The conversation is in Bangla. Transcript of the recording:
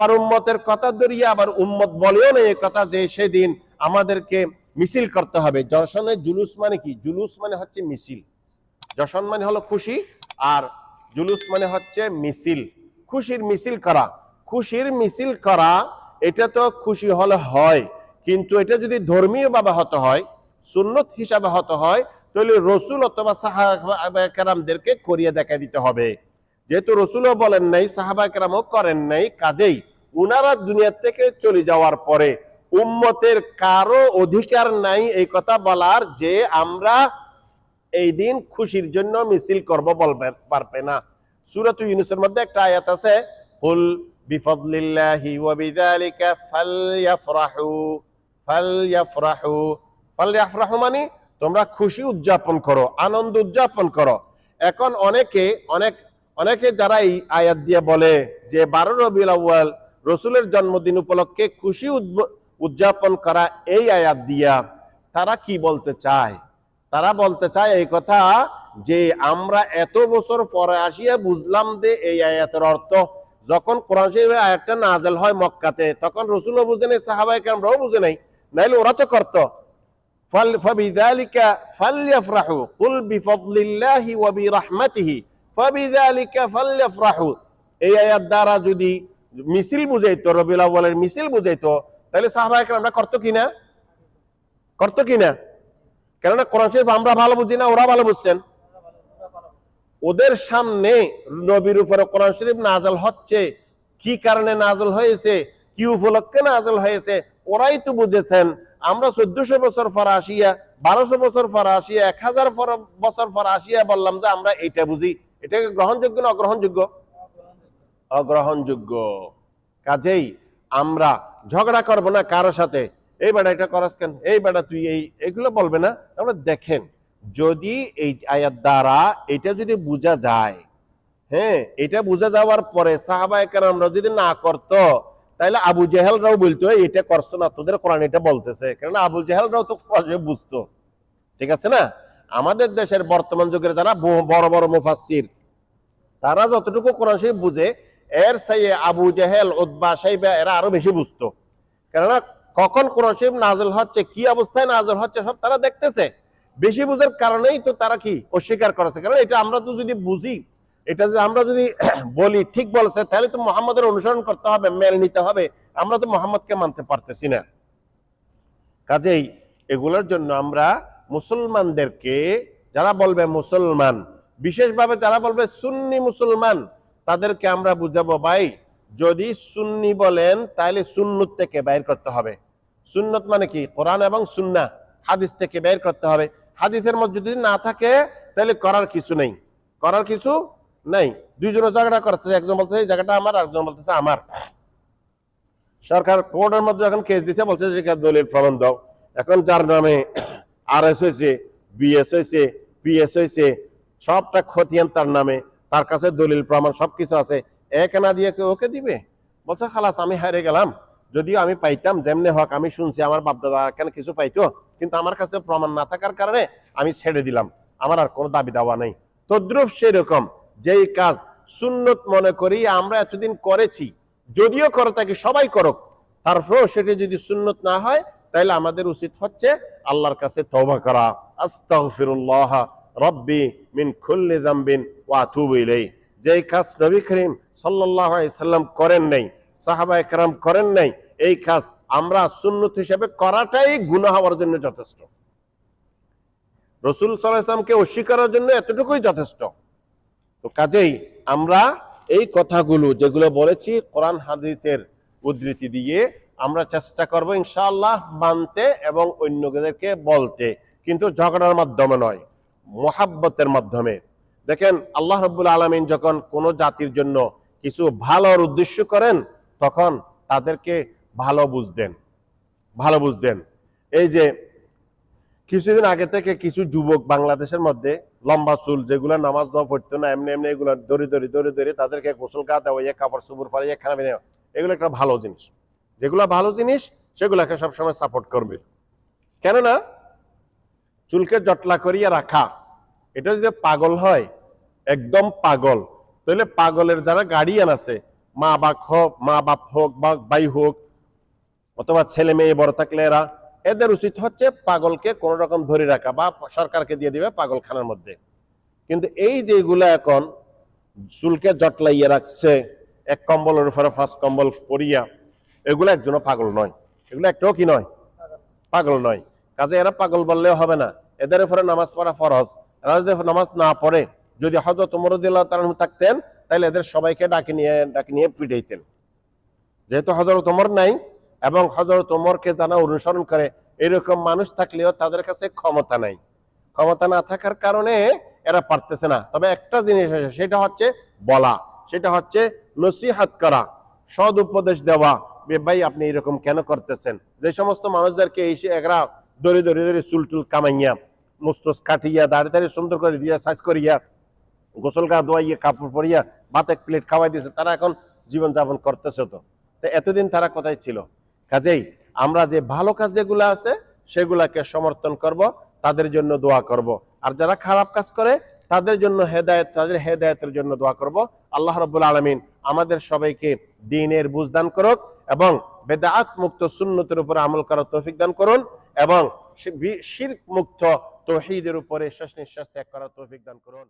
আবার উম্মতের কথা ধরিয়ে আবার উম্মত বলেও না এই কথা যে সেদিন আমাদেরকে মিছিল করতে হবে। যশনে জুলুস মানে কি? জুলুস মানে হচ্ছে মিছিল। যশন মানে হলো খুশি আর জুলুস মানে হচ্ছে মিছিল। খুশির মিছিল করা। খুশির মিছিল করা, এটা তো খুশি হলে হয়। কিন্তু এটা যদি ধর্মীয় ভাবে হতে হয়, সুন্নত হিসাবে হতে হয়, তাহলে রসুল অথবা সাহাবাহামদেরকে করিয়ে দেখা দিতে হবে। যেহেতু রসুলও বলেন নাই সাহাবা করেন নাই, কাজেই উনারা দুনিয়া থেকে চলে যাওয়ার পরে উম্মতের কারও অধিকার নাই এই কথা বলার যে আমরা এই দিন খুশির জন্য মিছিল করব বলবে পারবে না। সুরাত ইউনুসের মধ্যে একটা আয়াত আছে, কুল বিফদলিল্লাহি ওয়া বিযালিকা ফালইফরাহু ফালইফরাহু ফালইফরাহু মানে তোমরা খুশি উদযাপন করো, আনন্দ উদযাপন করো। এখন অনেকে অনেক অনেকে যারা এই আয়াত দিয়ে বলে যে, বারো রবিউল আউয়াল রসুলের জন্মদিন উপলক্ষে খুশি উদযাপন করা এই আয়াত দিয়া তারা কি বলতে চায়? তারা বলতে চায় এই কথা যে আমরা এত বছর পরে আসিয়া বুঝলাম যে এই আয়াতের অর্থ, যখন কোরআন আয়াতটা নাজেল হয় মক্কাতে, তখন রসুলও বুঝে নেই সাহাবাই কামরাও বুঝে নাই। নাইলে ওরা তো করতো। এই আয়াত দ্বারা যদি মিছিল বুঝাইতো, রবিউল আউয়ালের মিছিল বুঝাইতো। তাহলে সাহাবায়ে কেরামরা করতো কিনা করতো কিনা কেননা কোরআন শরীফ আমরা ভালো বুঝি না, ওরা ভালো বুঝছেন। ওদের সামনে নবীর উপরে কোরআন শরীফ নাজল হচ্ছে। কি কারণে নাজল হয়েছে? কি উপলক্ষে নাজল হয়েছে? ওরাই তো বুঝেছেন। আমরা চোদ্দশো বছর পর আসিয়া, বারোশো বছর পর আসিয়া, এক হাজার বছর পর আসিয়া বললাম যে আমরা এইটা বুঝি। এটাকে গ্রহণযোগ্য না অগ্রহণযোগ্য? অগ্রহণযোগ্য। কাজেই আমরা ঝগড়া করব না কারও সাথে। এই বেটা এটা করাস কেন? এই বেটা তুই এই, এগুলো বলবে না। আমরা দেখেন, যদি এই আয়াত দ্বারা এটা যদি বোঝা যায় হ্যাঁ এটা বোঝা যাওয়ার পরে সাহাবা আমরা যদি না করতো, তাহলে আবু জেহেলরাও বলতো এটা করছ না, তোদের কোরআন এটা বলতেছে। কেননা আবু জেহেলরাও তো বুঝতো। ঠিক আছে না? আমাদের দেশের বর্তমান যুগের যারা বড় বড় মুফাসসির, তারা যতটুকু কোরআন শরীফ বুঝে এর সাইয়ে আবু জেহেল উদ্বা সাইবা, এরা আরও বেশি বুঝতো। কেননা, কখন কোরআন নাজল হচ্ছে, কি অবস্থায় নাজল হচ্ছে, সব তারা দেখতেছে। বেশি বুঝার কারণেই তো তারা কি, অস্বীকার করেছে। কারণ এটা আমরা তো যদি বুঝি, এটা যে আমরা যদি বলি, ঠিক বলছে, তাহলে তো মোহাম্মদের অনুসরণ করতে হবে মেল নিতে হবে। আমরা তো মোহাম্মদকে মানতে পারতেছি না। কাজেই এগুলোর জন্য আমরা মুসলমানদেরকে, যারা বলবে মুসলমান, বিশেষভাবে যারা বলবে সুন্নি মুসলমান তাদেরকে আমরা বুঝাবো, ভাই, যদি সুন্নি বলেন তাহলে সুন্নত থেকে বাইর করতে হবে। সুন্নত মানে কি? কোরআন এবং সুন্না, হাদিস থেকে বের করতে হবে। হাদিসের মধ্যে যদি না থাকে তাহলে করার কিছু নেই। করার কিছু নেই। দুইজনে ঝগড়া করছে একজন বলছে এই জায়গাটা আমার আরেকজন বলতেছে, আমার। সরকার কোর্টের মধ্যে এখন কেস দিছে, বলছে দলিল প্রমাণ দাও। এখন যার নামে আর এস হয়েছে বিএস হয়েছে পিএস হয়েছে, সবটা খতিয়ান তার নামে। তার কাছে দলিল, প্রমাণ সবকিছু আছে। এক না দিয়ে কেউ ওকে দিবে? বলছে, খালাস, আমি হারে গেলাম। যদিও আমি পাইতাম, যেমনি হক, আমি শুনছি, আমার বাপদাদা কেন কিছু পাইতো? কিন্তু আমার কাছে প্রমাণ না থাকার কারণে আমি ছেড়ে দিলাম। আমার আর কোনো দাবি দাওয়া নেই। তদ্রুপ সেরকম, যেই কাজ সুন্নত মনে করি, আমরা এতদিন করেছি। যদিও করে থাকি সবাই করুক। তারপরেও সেটি যদি সুন্নত না হয় তাহলে আমাদের উচিত হচ্ছে আল্লাহর কাছে তওবা করা। আস্তাগফিরুল্লাহ। রব্বি মিন কুল্লি যামবিন ওয়া আতুবু ইলাইহি। যেই কাজ নবী করিম সাল্লাল্লাহু আলাইহি সাল্লাম করেন নাই, সাহাবা একরাম করেন নাই, এই কাজ আমরা সুন্নত হিসেবে করাটাই গুনাহ হওয়ার জন্য যথেষ্ট। রসুল সাল্লাহ ইসলামকে অস্বীকারের জন্য এতটুকুই যথেষ্ট। তো কাজেই আমরা এই কথাগুলো যেগুলো বলেছি কোরআন হাদিসের উদ্ধৃতি দিয়ে আমরা চেষ্টা করব ইনশাআল্লাহ মানতে এবং অন্যদেরকে বলতে। কিন্তু ঝগড়ার মাধ্যমে নয়। মোহাব্বতের মাধ্যমে। দেখেন, আল্লাহ রব্বুল আলমিন যখন কোনো জাতির জন্য কিছু ভালোর উদ্দেশ্য করেন, তখন তাদেরকে ভালো বুঝতেন। ভালো বুঝতেন। এই যে, কিছুদিন আগে থেকে কিছু যুবক বাংলাদেশের মধ্যে লম্বা চুল, যেগুলো নামাজ দেওয়া পড়তো না, এমনি এমনি এগুলো দড়ি দড়ি দড়ি দড়ি, তাদেরকে গোসল গা দেওয়া ইয়ে কাপড় চুপুর পরে খানা নেওয়া। এগুলো একটা ভালো জিনিস। যেগুলো ভালো জিনিস, সেগুলোকে সবসময় সাপোর্ট করবে। কেননা চুলকে জটলা করিয়া রাখা। এটা যদি পাগল হয়, একদম পাগল। তাহলে পাগলের যারা গার্ডিয়ান আছে, মা বাপ হোক, মা বাপ হোক বা ভাই হোক, অথবা ছেলে মেয়ে, বড় থাকলে এরা, এদের উচিত হচ্ছে পাগলকে কোন রকম ধরে রাখা বা সরকারকে দিয়ে দিবে পাগলখানার মধ্যে। কিন্তু এই যেগুলো এখন চুলকে জটলাইয়ে রাখছে, এক কম্বলের উপরে ফার্স্ট কম্বল পরিয়া, এগুলো একজনও পাগল নয়। এগুলো একটাও কি নয়? পাগল নয়। কাজে এরা পাগল বললেও হবে না। এদের উপরে নামাজ পড়া ফরজ। এরা যদি নামাজ না পড়ে, যদি হজরত মরুদুল্লাহ তাআলা থাকতেন তাহলে এদের সবাইকে ডাকে নিয়ে ডাকে নিয়ে পিটাইতেন। যেহেতু হজরত ওমর নাই এবং হজরত ওমরকে জানা অনুসরণ করে, এরকম মানুষ থাকলেও তাদের কাছে ক্ষমতা নাই। ক্ষমতা না থাকার কারণে এরা পারতেছে না। তবে একটা জিনিস আছে, সেটা হচ্ছে বলা। সেটা হচ্ছে নসিহাত করা, সদ উপদেশ দেওয়া ভাই আপনি এরকম কেন করতেছেন? যে সমস্ত মানুষদেরকে এসে এরা দড়ি দড়ি দড়ি চুল টুল কামাইয়া, মুস্তস কাটিয়া দাঁড়িয়ে দাঁড়িয়ে সুন্দর করে দিয়া, সাইজ করিয়া, গোসল গা ধোয়াইয়া, কাপড় পরিয়া ভাত এক প্লেট খাওয়াই দিয়েছে তারা এখন জীবনযাপন করতেছে তো। তো এতদিন তারা কোথায় ছিল? কাজেই আমরা যে ভালো কাজ যেগুলো আছে, সেগুলাকে সমর্থন করব, তাদের জন্য দোয়া করব। আর যারা খারাপ কাজ করে, তাদের জন্য হেদায়েত, তাদের হেদায়েতের জন্য দোয়া করব। আল্লাহ রব্বুল আলমিন আমাদের সবাইকে দিনের বুঝদান করুক এবং বেদাত মুক্ত সুন্নতের উপর আমল করার তৌফিক দান করুন। এবং শির্ক মুক্ত তৌহিদের উপরে শেষ নিঃশ্বাস ত্যাগ করার তৌফিক দান করুন।